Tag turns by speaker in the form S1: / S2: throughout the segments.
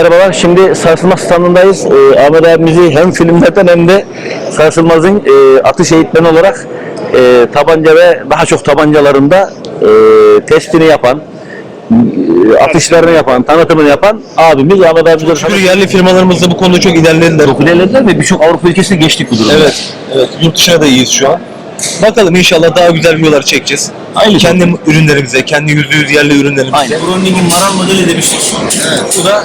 S1: Merhabalar, şimdi Sarsılmaz standındayız. Ee, Ahmet abimizi hem filmlerden hem de Sarsılmaz'ın e, atış eğitmeni olarak e, tabanca ve daha çok tabancalarında e, testini yapan, e, atışlarını yapan, tanıtımını yapan abimiz Ahmet abimiz.
S2: Şükür yerli firmalarımız da bu konuda çok ilerlediler.
S1: Çok ilerlediler ve birçok Avrupa ülkesine geçtik bu durumda.
S2: Evet, evet. Yurt dışına da iyiyiz şu an. Bakalım inşallah daha güzel videolar çekeceğiz.
S1: Aynı
S2: kendi ürünlerimize, kendi yüzde yüz yerli ürünlerimize.
S1: Aynen.
S3: Browning'in maral modeli demiştik. Bu da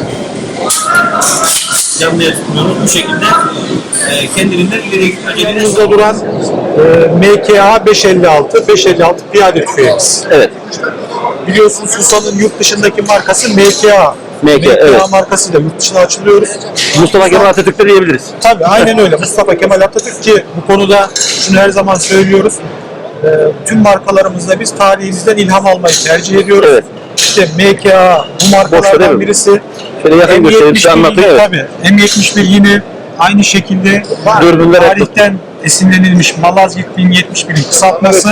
S3: canlıya tutmuyoruz. Bu şekilde e, kendiliğinden ileri gitmeye
S4: Yanımızda duran e, MKA 556, 556 piyade tüfeğimiz.
S1: Evet.
S4: Biliyorsunuz Susan'ın yurt dışındaki markası MKA.
S1: MK, evet.
S4: markasıyla yurt dışına açılıyoruz.
S1: Mustafa Kemal Atatürk'te diyebiliriz.
S4: Tabii aynen öyle. Mustafa Kemal Atatürk ki bu konuda şunu her zaman söylüyoruz. E, tüm markalarımızda biz tarihimizden ilham almayı tercih ediyoruz.
S1: Evet.
S4: İşte MKA bu markalardan birisi.
S1: Şöyle yakın göstereyim, size anlatayım. Evet.
S4: Tabii. M71 yine aynı şekilde
S1: Dürbünler hep-
S4: tarihten esinlenilmiş Malazgirt 1071'in kısaltması.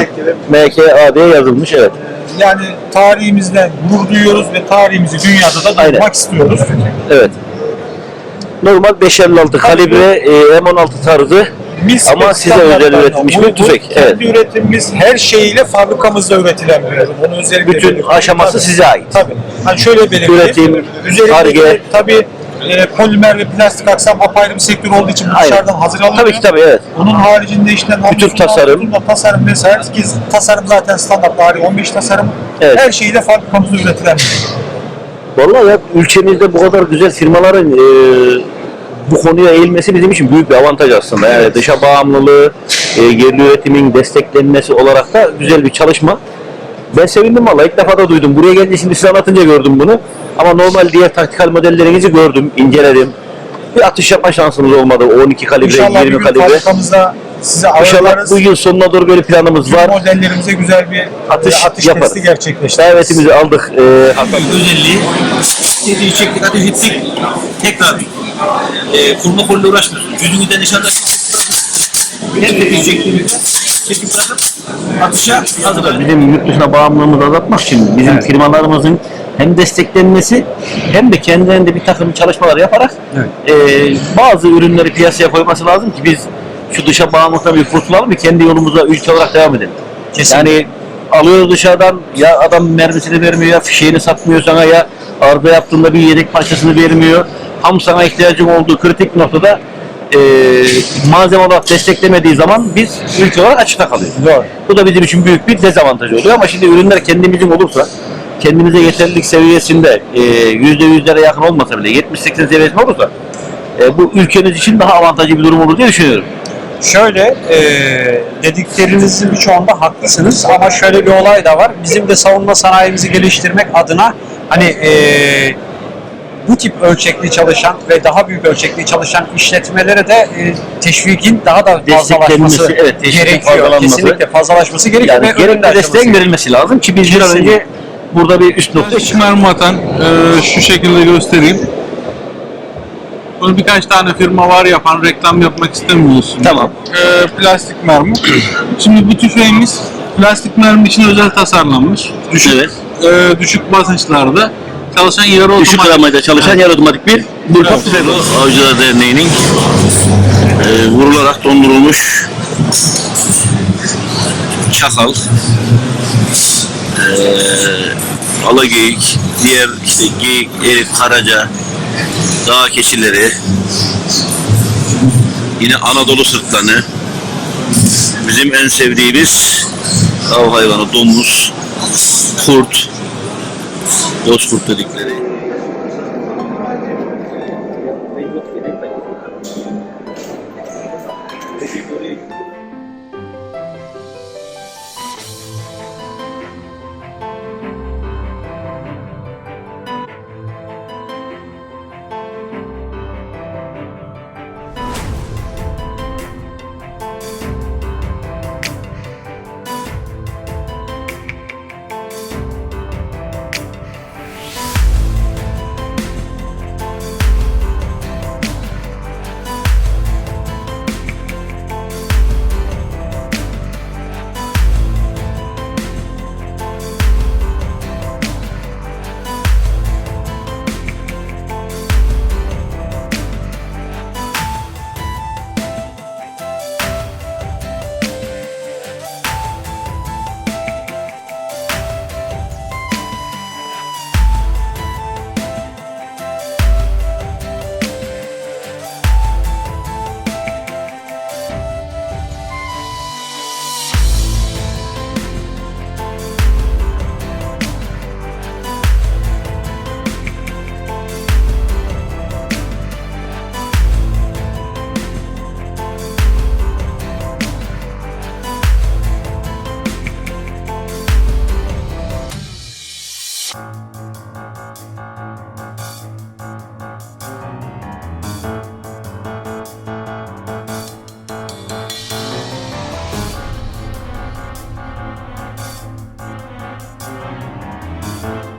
S1: MKA diye yazılmış, evet.
S4: Yani tarihimizden gurur duyuyoruz ve tarihimizi dünyada da
S1: Aynen.
S4: duyurmak istiyoruz.
S1: Evet. Normal 556 kalibre e, M16 tarzı
S4: Mis
S1: Ama size özel üretilmiş bir tüfek,
S4: Kendi üretimimiz her şeyiyle fabrikamızda üretilen bir ürün. Bunu özellikle
S1: bütün
S4: belirtiyorum.
S1: aşaması
S4: Tabii.
S1: size ait.
S4: Tabii. Hani şöyle belirteyim.
S1: Üretim,
S4: Üzerinde tabii e, polimer ve plastik aksam apayrı bir sektör olduğu için
S1: Aynen.
S4: dışarıdan hazır alınıyor.
S1: Tabii ki tabii evet.
S4: Onun haricinde işte
S1: Bütün tasarım.
S4: Bütün tasarım vesaire ki tasarım zaten standart tarih 15 tasarım.
S1: Evet.
S4: Her şeyiyle fabrikamızda üretilen ürün.
S1: Vallahi ya ülkemizde bu kadar güzel firmaların e, bu konuya eğilmesi bizim için büyük bir avantaj aslında. Yani dışa bağımlılığı, e, yerli üretimin desteklenmesi olarak da güzel bir çalışma. Ben sevindim vallahi ilk defa da duydum. Buraya gelince şimdi size anlatınca gördüm bunu. Ama normal diğer taktikal modellerinizi gördüm, inceledim. Bir atış yapma şansımız olmadı. O 12 kalibre,
S4: İnşallah bir
S1: 20
S4: gün
S1: kalibre.
S4: size
S1: İnşallah
S4: ağırlarız.
S1: bu yıl sonuna doğru böyle planımız
S4: Var.
S1: var.
S4: modellerimize güzel bir
S1: Atış
S4: atış,
S1: yaparız.
S4: testi gerçekleştiririz.
S1: Davetimizi aldık. E,
S3: büyük özelliği dediği çektik, ateş ettik, tekrar e, kurma kolle uğraşmıyorsun. Yüzünüzden nişanda her tepkiyi çektiğimizde çekip bırakıp atışa hazırlanıyor.
S1: bizim yurt dışına bağımlılığımızı azaltmak için bizim firmalarımızın hem desteklenmesi hem de kendilerinde bir takım çalışmalar yaparak e, bazı ürünleri piyasaya koyması lazım ki biz şu dışa bağımlılıktan bir kurtulalım ve kendi yolumuza ülke olarak devam edelim. Yani alıyoruz dışarıdan ya adam mermisini vermiyor ya fişeğini satmıyor sana ya arıza yaptığında bir yedek parçasını vermiyor. Tam sana ihtiyacın olduğu kritik noktada e, malzeme olarak desteklemediği zaman biz ülke olarak açıkta kalıyoruz.
S4: Doğru.
S1: Bu da bizim için büyük bir dezavantaj oluyor ama şimdi ürünler kendimizin olursa kendimize yeterlilik seviyesinde e, yüzde yüzlere yakın olmasa bile 70-80 seviyesinde olursa e, bu ülkemiz için daha avantajlı bir durum olur diye düşünüyorum.
S5: Şöyle e, dediklerinizin birçoğunda haklısınız ama şöyle bir olay da var. Bizim de savunma sanayimizi geliştirmek adına hani e, bu tip ölçekli çalışan ve daha büyük ölçekli çalışan işletmelere de e, teşvikin daha da fazlalaşması
S1: evet,
S5: gerekiyor. Kesinlikle fazlalaşması gerekiyor.
S1: Yani
S5: ve
S1: gerekli desteğin verilmesi lazım ki biz bir an önce burada bir üst nokta
S6: Plastik mermi atan e, şu şekilde göstereyim. Bunu birkaç tane firma var yapan reklam yapmak istemiyorsun.
S1: Tamam.
S6: E, plastik mermi. Şimdi bu tüfeğimiz plastik mermi için özel tasarlanmış. Düşük,
S1: Evet.
S6: e, düşük basınçlarda çalışan yarı
S1: düşük
S6: otomatik.
S1: gramajda çalışan yarı otomatik bir Bursa
S6: Evet.
S1: Tüfek Avcılar Derneği'nin e, vurularak dondurulmuş çakal, e, alageyik, diğer işte geyik, erik, karaca, dağ keçileri, yine Anadolu sırtlanı, bizim en sevdiğimiz av hayvanı domuz, kurt, bozkurt dedikleri. Thank you